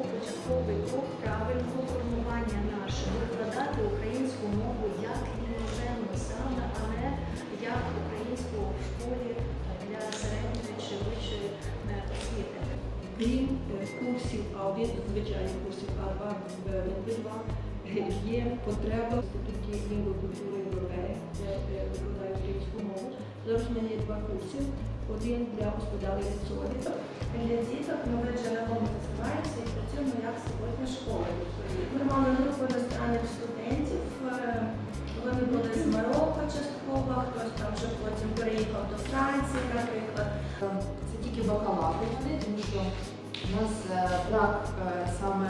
крок правильного формування наше викладати українську мову як іноземну саме, а не як українську в школі для середньої чи вищої е, освіти. Крім е, курсів аудит, звичайних курсів АЛБА в Медведва, є потреба в інституті лінгвокультури європеї, де е, викладають українську мову. Зараз у мене є два курси. Один для господарів солі. Для діток нове джерело називається частково, хтось там вже потім переїхав до Франції, наприклад. Це тільки бакалаври вони, тому що у нас е, брак е, саме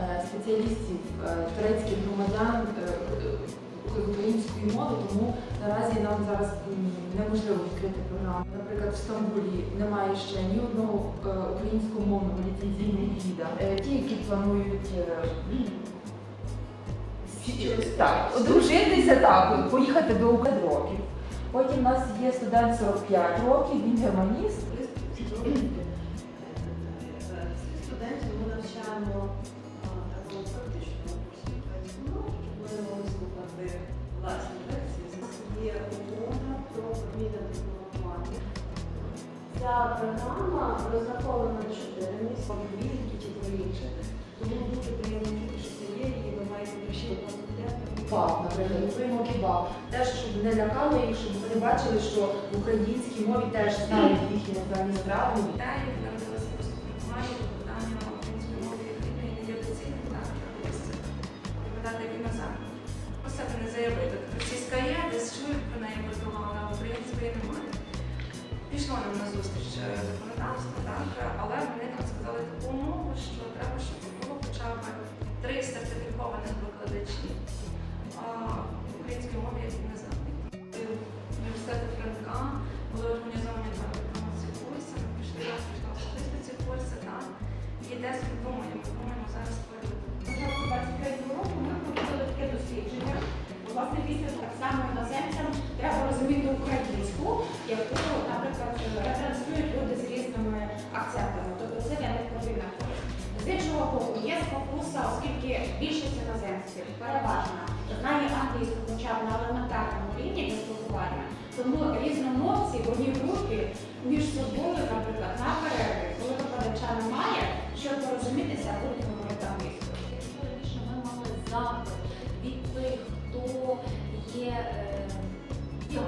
е, спеціалістів турецьких громадян української мови, тому наразі нам зараз неможливо відкрити програму. Наприклад, в Стамбулі немає ще ні одного українськомовного ліцензійного гіда. Ті, які планують так, одружитися, так, поїхати до України років. Потім у нас є студент 45 років, він германіст. Студентів ми навчаємо практичному української мови, могли власні лекції. Є умова про промінне дипломатування. Ця програма розрахована на 4 місяці, відвідки чи інше. Кебаб, наприклад, готуємо кебаб. Теж, щоб не лякало їх, щоб вони бачили, що в українській мові теж знають їхні національні страви. Вітаю, народилася просто прикладання викладання української мови як рідної не є доцільним, так, доводиться викладати. Про себе не заявити. Російська є, десь чують про неї працювали, а української немає. Пішло нам на зустріч е, законодавство, так, але вони нам сказали таку умову, міста, оскільки більшість іноземців переважно знає англійську хоча б на елементарному рівні для спілкування, тому різномовці в одній групі між собою, наприклад, на перерві, коли викладача немає, щоб порозумітися, будуть говорити англійською. Якщо раніше ми мали запит від тих, хто є. Е... Ну,